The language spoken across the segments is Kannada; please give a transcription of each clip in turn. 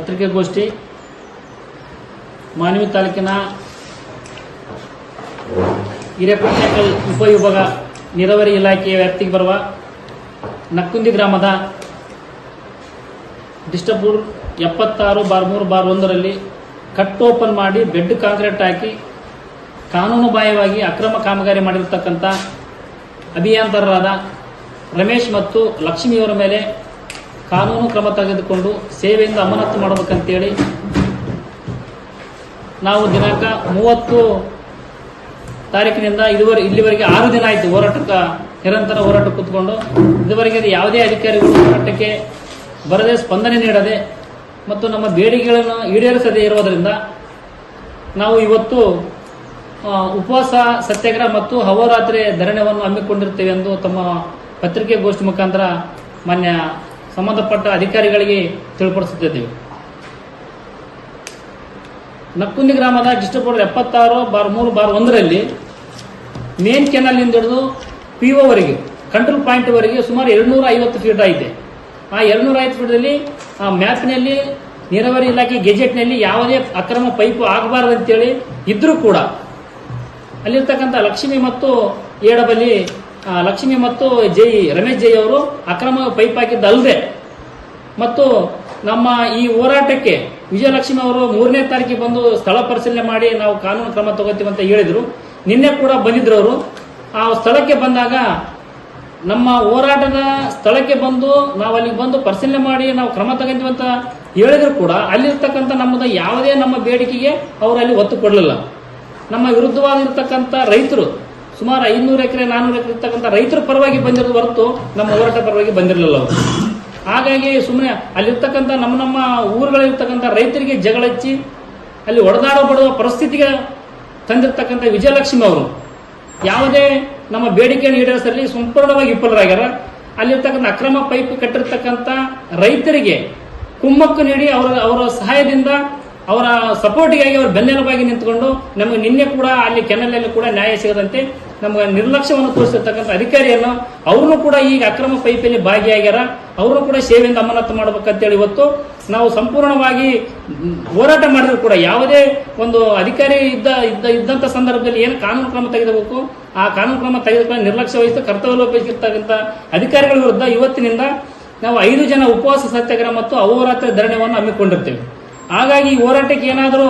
ಪತ್ರಿಕಾಗೋಷ್ಠಿ, ಮಾನವಿ ತಾಲೂಕಿನ ಹಿರೇಪಟ್ಟಣಕಲ್ ಉಪವಿಭಾಗ ನೀರಾವರಿ ಇಲಾಖೆಯ ವ್ಯಾಪ್ತಿಗೆ ಬರುವ ನಕ್ಕುಂದಿ ಗ್ರಾಮದ ಡಿಸ್ಟರ್ಬೂರ್ ಎಪ್ಪತ್ತಾರು ಬಾರ್ ಮೂರು ಬಾರ್ ಒಂದರಲ್ಲಿ ಕಟ್ ಓಪನ್ ಮಾಡಿ ಬೆಡ್ ಕಾಂಕ್ರೀಟ್ ಹಾಕಿ ಕಾನೂನುಬಾಹ್ಯವಾಗಿ ಅಕ್ರಮ ಕಾಮಗಾರಿ ಮಾಡಿರತಕ್ಕಂಥ ಅಭಿಯಂತರರಾದ ರಮೇಶ್ ಮತ್ತು ಲಕ್ಷ್ಮಿಯವರ ಮೇಲೆ ಕಾನೂನು ಕ್ರಮ ತೆಗೆದುಕೊಂಡು ಸೇವೆಯಿಂದ ಅಮಾನತು ಮಾಡಬೇಕಂತೇಳಿ ನಾವು ದಿನಾಂಕ ಮೂವತ್ತು ತಾರೀಕಿನಿಂದ ಇದುವರೆ ಇಲ್ಲಿವರೆಗೆ ಆರು ದಿನ ಆಯಿತು ಹೋರಾಟಕ್ಕೆ ನಿರಂತರ ಹೋರಾಟ ಕೂತ್ಕೊಂಡು. ಇದುವರೆಗೆ ಯಾವುದೇ ಅಧಿಕಾರಿಗಳು ಹೋರಾಟಕ್ಕೆ ಬರದೆ ಸ್ಪಂದನೆ ನೀಡದೆ ಮತ್ತು ನಮ್ಮ ಬೇಡಿಕೆಗಳನ್ನು ಈಡೇರಿಸದೇ ಇರುವುದರಿಂದ ನಾವು ಇವತ್ತು ಉಪವಾಸ, ಸತ್ಯಾಗ್ರಹ ಮತ್ತು ಹವೋರಾತ್ರಿ ಧರಣಿಯನ್ನು ಹಮ್ಮಿಕೊಂಡಿರ್ತೇವೆ ಎಂದು ತಮ್ಮ ಪತ್ರಿಕೆಗೋಷ್ಠಿ ಮುಖಾಂತರ ಮಾನ್ಯ ಸಂಬಂಧಪಟ್ಟ ಅಧಿಕಾರಿಗಳಿಗೆ ತಿಳಿಪಡಿಸುತ್ತಿದ್ದೇವೆ. ನಕ್ಕುಂದಿ ಗ್ರಾಮದ ಡಿಸ್ಟ್ರಿಕ್ಟ್ ಎಪ್ಪತ್ತಾರು ಬಾರ್ ಮೂರು ಬಾರ್ ಒಂದರಲ್ಲಿ ಮೇನ್ ಕೆನಲ್ನಿಂದ ಹಿಡಿದು ಪಿ ವರೆಗೆ ಕಂಟ್ರೋಲ್ ಪಾಯಿಂಟ್ವರೆಗೆ ಸುಮಾರು ಎರಡುನೂರ ಐವತ್ತು ಫೀಟ್ ಆಗಿದೆ ಆ ಎರಡುನೂರ ಐವತ್ತು ಫೀಟಲ್ಲಿ ಆ ಮ್ಯಾಪ್ನಲ್ಲಿ ನೀರಾವರಿ ಇಲಾಖೆ ಗೆಜೆಟ್ನಲ್ಲಿ ಯಾವುದೇ ಅಕ್ರಮ ಪೈಪು ಆಗಬಾರ್ದು ಅಂತೇಳಿ ಇದ್ರೂ ಕೂಡ, ಅಲ್ಲಿರ್ತಕ್ಕಂಥ ಲಕ್ಷ್ಮಿ ಮತ್ತು ಏಡಬಲ್ಲಿ ಲಕ್ಷ್ಮಿ ಮತ್ತು ಜೈ, ರಮೇಶ್ ಜೈ ಅವರು ಅಕ್ರಮ ಪೈಪ್ ಹಾಕಿದ್ದಲ್ಲದೆ ಮತ್ತು ನಮ್ಮ ಈ ಹೋರಾಟಕ್ಕೆ ವಿಜಯಲಕ್ಷ್ಮಿ ಅವರು ಮೂರನೇ ತಾರೀಕಿಗೆ ಬಂದು ಸ್ಥಳ ಪರಿಶೀಲನೆ ಮಾಡಿ ನಾವು ಕಾನೂನು ಕ್ರಮ ತಗೋತೀವಿ ಅಂತ ಹೇಳಿದರು. ನಿನ್ನೆ ಕೂಡ ಬಂದಿದ್ರು ಅವರು. ಆ ಸ್ಥಳಕ್ಕೆ ಬಂದಾಗ ನಮ್ಮ ಹೋರಾಟದ ಸ್ಥಳಕ್ಕೆ ಬಂದು ನಾವು ಅಲ್ಲಿಗೆ ಬಂದು ಪರಿಶೀಲನೆ ಮಾಡಿ ನಾವು ಕ್ರಮ ತಗೊಂತೀವಿ ಅಂತ ಹೇಳಿದ್ರು ಕೂಡ ಅಲ್ಲಿರ್ತಕ್ಕಂಥ ನಮ್ಮದು ಯಾವುದೇ ನಮ್ಮ ಬೇಡಿಕೆಗೆ ಅವರು ಅಲ್ಲಿ ಒತ್ತು ಕೊಡಲಿಲ್ಲ. ನಮ್ಮ ವಿರುದ್ಧವಾಗಿರ್ತಕ್ಕಂಥ ರೈತರು ಸುಮಾರು ಐನೂರು ಎಕರೆ ನಾನ್ನೂರು ಎಕರೆ ಇರ್ತಕ್ಕಂಥ ರೈತರ ಪರವಾಗಿ ಬಂದಿರೋದು ಹೊರತು ನಮ್ಮ ಹೋರಾಟ ಪರವಾಗಿ ಬಂದಿರಲಿಲ್ಲ ಅವರು. ಹಾಗಾಗಿ ಸುಮ್ಮನೆ ಅಲ್ಲಿರ್ತಕ್ಕಂಥ ನಮ್ಮ ನಮ್ಮ ಊರುಗಳಲ್ಲಿರ್ತಕ್ಕಂಥ ರೈತರಿಗೆ ಜಗಳಚ್ಚಿ ಅಲ್ಲಿ ಒಡೆದಾಡಬಡುವ ಬಡುವ ಪರಿಸ್ಥಿತಿಗೆ ತಂದಿರ್ತಕ್ಕಂಥ ವಿಜಯಲಕ್ಷ್ಮಿ ಅವರು. ಯಾವುದೇ ನಮ್ಮ ಬೇಡಿಕೆಯನ್ನು ಈಡೇರಿಸಲಿ ಸಂಪೂರ್ಣವಾಗಿ ವಿಫಲರಾಗ್ಯಾರ. ಅಲ್ಲಿರ್ತಕ್ಕಂಥ ಅಕ್ರಮ ಪೈಪ್ ಕಟ್ಟಿರ್ತಕ್ಕಂಥ ರೈತರಿಗೆ ಕುಮ್ಮಕ್ಕು ನೀಡಿ ಅವರ ಅವರ ಸಹಾಯದಿಂದ ಅವರ ಸಪೋರ್ಟಿಗಾಗಿ ಅವರು ಬೆನ್ನೆಲುಬಾಗಿ ನಿಂತ್ಕೊಂಡು ನಮಗೆ ನಿನ್ನೆ ಕೂಡ ಅಲ್ಲಿ ಕೆನಲಲ್ಲಿ ಕೂಡ ನ್ಯಾಯ ಸಿಗದಂತೆ ನಮಗೆ ನಿರ್ಲಕ್ಷ್ಯವನ್ನು ತೋರಿಸಿರ್ತಕ್ಕಂಥ ಅಧಿಕಾರಿಯನ್ನು ಅವ್ರನ್ನೂ ಕೂಡ ಈಗ ಅಕ್ರಮ ಪೈಪಲ್ಲಿ ಭಾಗಿಯಾಗ್ಯಾರ. ಅವ್ರನ್ನೂ ಕೂಡ ಸೇವೆಯಿಂದ ಅಮಾನತು ಮಾಡ್ಬೇಕಂತೇಳಿ ಇವತ್ತು ನಾವು ಸಂಪೂರ್ಣವಾಗಿ ಹೋರಾಟ ಮಾಡಿದ್ರು ಕೂಡ ಯಾವುದೇ ಒಂದು ಅಧಿಕಾರಿ ಇದ್ದ ಇದ್ದ ಇದ್ದಂಥ ಸಂದರ್ಭದಲ್ಲಿ ಏನು ಕಾನೂನು ಕ್ರಮ ತೆಗೆದಬೇಕು? ಆ ಕಾನೂನು ಕ್ರಮ ತೆಗೆದುಕೊಂಡು ನಿರ್ಲಕ್ಷ್ಯ ವಹಿಸಿ ಕರ್ತವ್ಯ ಲೋಪಿಸಿರ್ತಕ್ಕಂಥ ಅಧಿಕಾರಿಗಳ ವಿರುದ್ಧ ಇವತ್ತಿನಿಂದ ನಾವು ಐದು ಜನ ಉಪವಾಸ ಸತ್ಯಾಗ್ರಹ ಮತ್ತು ಅಹೋರಾತ್ರಿ ಧರಣಿಯನ್ನು ಹಮ್ಮಿಕೊಂಡಿರ್ತೇವೆ. ಹಾಗಾಗಿ ಹೋರಾಟಕ್ಕೆ ಏನಾದರೂ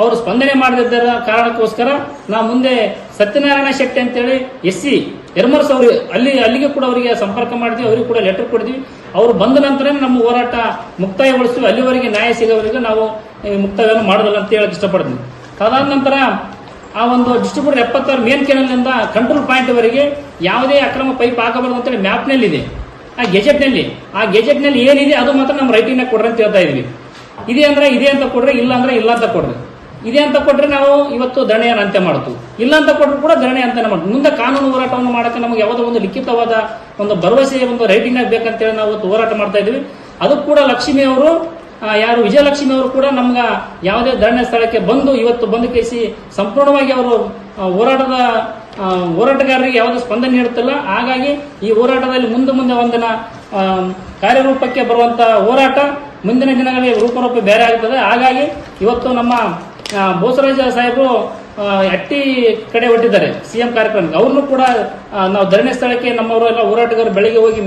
ಅವರು ಸ್ಪಂದನೆ ಮಾಡದಿದ್ದರ ಕಾರಣಕ್ಕೋಸ್ಕರ ನಾ ಮುಂದೆ ಸತ್ಯನಾರಾಯಣ ಶೆಟ್ಟಿ ಅಂತೇಳಿ ಎಸ್ ಸಿ ಎರ್ಮರ್ಸ್ ಅವರು ಅಲ್ಲಿ, ಅಲ್ಲಿಗೆ ಕೂಡ ಅವರಿಗೆ ಸಂಪರ್ಕ ಮಾಡಿದ್ವಿ, ಅವರಿಗೆ ಕೂಡ ಲೆಟರ್ ಕೊಡಿದ್ವಿ. ಅವರು ಬಂದ ನಂತರ ನಮ್ಮ ಹೋರಾಟ ಮುಕ್ತಾಯಗೊಳಿಸ್ತೀವಿ ಅಲ್ಲಿವರೆಗೆ ನ್ಯಾಯ ಸಿಗೋವರೆಗೂ ನಾವು ಮುಕ್ತಾಯವನ್ನು ಮಾಡೋದಲ್ಲ ಅಂತ ಹೇಳಕ್ ಇಷ್ಟಪಡ್ತೀನಿ. ಅದಾದ ನಂತರ ಆ ಒಂದು ಡಿಸ್ಟ್ರಿಬ್ಯೂಟರ್ ಎಪ್ಪತ್ತಾರು ಮೇನ್ ಕೆನಲ್ನಿಂದ ಕಂಟ್ರೋಲ್ ಪಾಯಿಂಟ್ವರೆಗೆ ಯಾವುದೇ ಅಕ್ರಮ ಪೈಪ್ ಹಾಕಬಾರ್ದು ಅಂತೇಳಿ ಮ್ಯಾಪ್ನಲ್ಲಿದೆ ಆ ಗೆಜೆಟ್ನಲ್ಲಿ ಆ ಗೆಜೆಟ್ನಲ್ಲಿ ಏನಿದೆ ಅದು ಮಾತ್ರ ನಮ್ಮ ರೈಟಿಂಗ್ನಾಗ ಕೊಡ್ರಿ ಅಂತ ಹೇಳ್ತಾ ಇದೀವಿ. ಇದೆ ಅಂದ್ರೆ ಇದೆ ಅಂತ ಕೊಡ್ರೆ ಇಲ್ಲ ಅಂದ್ರೆ ಇಲ್ಲ ಅಂತ ಕೊಡ್ರಿ. ಇದೆ ಅಂತ ಕೊಟ್ಟರೆ ನಾವು ಇವತ್ತು ಧರಣಿಯನ್ನು ಅಂತ್ಯ ಮಾಡ್ತೀವಿ. ಇಲ್ಲ ಅಂತ ಕೊಟ್ಟರು ಕೂಡ ಧರಣಿ ಅಂತ ಮಾಡ್ತೀವಿ. ಮುಂದೆ ಕಾನೂನು ಹೋರಾಟವನ್ನು ಮಾಡಕ್ಕೆ ನಮಗೆ ಯಾವುದೋ ಒಂದು ಲಿಖಿತವಾದ ಒಂದು ಭರವಸೆಯ ಒಂದು ರೈಟಿಂಗ್ನಾಗ ಬೇಕಂತೇಳಿ ನಾವು ಇವತ್ತು ಹೋರಾಟ ಮಾಡ್ತಾ ಇದೀವಿ ಅದು ಕೂಡ ಲಕ್ಷ್ಮಿ ಅವರು ಯಾರು ವಿಜಯಲಕ್ಷ್ಮಿ ಅವರು ಕೂಡ ನಮ್ಗೆ ಯಾವುದೇ ಧರಣಿ ಸ್ಥಳಕ್ಕೆ ಬಂದು ಇವತ್ತು ಬಂದು ಕೇಸಿ ಸಂಪೂರ್ಣವಾಗಿ ಅವರು ಹೋರಾಟದ ಹೋರಾಟಗಾರರಿಗೆ ಯಾವುದೇ ಸ್ಪಂದನೆ ನೀಡುತ್ತಿಲ್ಲ. ಹಾಗಾಗಿ ಈ ಹೋರಾಟದಲ್ಲಿ ಮುಂದೆ ಮುಂದೆ ಒಂದಿನ ಕಾರ್ಯರೂಪಕ್ಕೆ ಬರುವಂತ ಹೋರಾಟ ಮುಂದಿನ ದಿನಗಳಲ್ಲಿ ರೂಪರೂಪ ಬೇರೆ ಆಗ್ತದೆ. ಹಾಗಾಗಿ ಇವತ್ತು ನಮ್ಮ ಬೋಸರಾಜ ಸಾಹೇಬರು ಅಟ್ಟಿ ಕಡೆ ಹೊಟ್ಟಿದ್ದಾರೆ ಸಿಎಂ ಕಾರ್ಯಕ್ರಮಕ್ಕೆ ಅವ್ರನ್ನೂ ಕೂಡ ನಾವು ಧರಣಿ ಸ್ಥಳಕ್ಕೆ ನಮ್ಮವರು ಎಲ್ಲ ಹೋರಾಟಗಾರರು ಬೆಳಿಗ್ಗೆ ಹೋಗಿ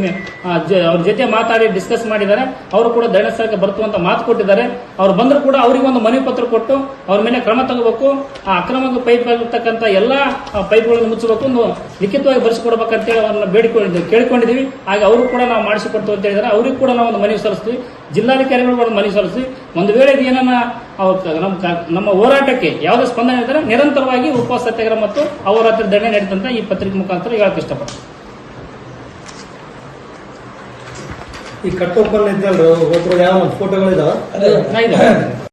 ಅವ್ರ ಜೊತೆ ಮಾತಾಡಿ ಡಿಸ್ಕಸ್ ಮಾಡಿದ್ದಾರೆ. ಅವರು ಕೂಡ ಧರಣಿ ಸ್ಥಳಕ್ಕೆ ಬರ್ತುವಂತ ಮಾತು ಕೊಟ್ಟಿದ್ದಾರೆ. ಅವ್ರು ಬಂದರೂ ಕೂಡ ಅವರಿಗೆ ಒಂದು ಮನವಿ ಪತ್ರ ಕೊಟ್ಟು ಅವ್ರ ಮೇಲೆ ಕ್ರಮ ತಗೋಬೇಕು. ಆ ಅಕ್ರಮ ಪೈಪ್ ಆಗಿರ್ತಕ್ಕಂಥ ಎಲ್ಲ ಪೈಪ್ ಪೈಪ್ಗಳನ್ನು ಮುಚ್ಚಬೇಕು. ಒಂದು ಲಿಖಿತವಾಗಿ ಬರೆಸಿಕೊಡ್ಬೇಕಂತೇಳಿ ಅವ್ರನ್ನ ಬೇಡಿಕೊಂಡು, ಕೇಳ್ಕೊಂಡಿದ್ದೀವಿ. ಹಾಗೆ ಅವರು ಕೂಡ ನಾವು ಮಾಡಿಸಿಕೊಡ್ತು ಅಂತ ಹೇಳಿದ್ರೆ ಅವ್ರಿಗೆ ಕೂಡ ನಾವು ಒಂದು ಮನವಿ ಸಲ್ಲಿಸ್ತೀವಿ. ಜಿಲ್ಲಾಧಿಕಾರಿಗಳು ಒಂದು ಮನವಿ ಸಲ್ಲಿಸ್ತೀವಿ. ಒಂದು ವೇಳೆ ಏನನ್ನ ನಮ್ಮ ನಮ್ಮ ಹೋರಾಟಕ್ಕೆ ಯಾವುದೇ ಸ್ಪಂದನೆ ಇದ್ದರೆ ನಿರಂತರವಾಗಿ ಉಪವಾಸ ಸತ್ಯಾಗ್ರಹ ಮತ್ತು ಅಹೋರಾತ್ರಿ ದಂಡನೆ ನಡೀತಂತ ಈ ಪತ್ರಿಕೆ ಮುಖಾಂತರ ಹೇಳಕ್ ಇಷ್ಟಪಡ್ತೀನಿ ಈ ಕಟ್ ಓಪನ್ ಇದ್ದಲ್ರಿ ಹೋಗ್ತಾರೆ ಯಾವ ಫೋಟೋಗಳಿದಾವ.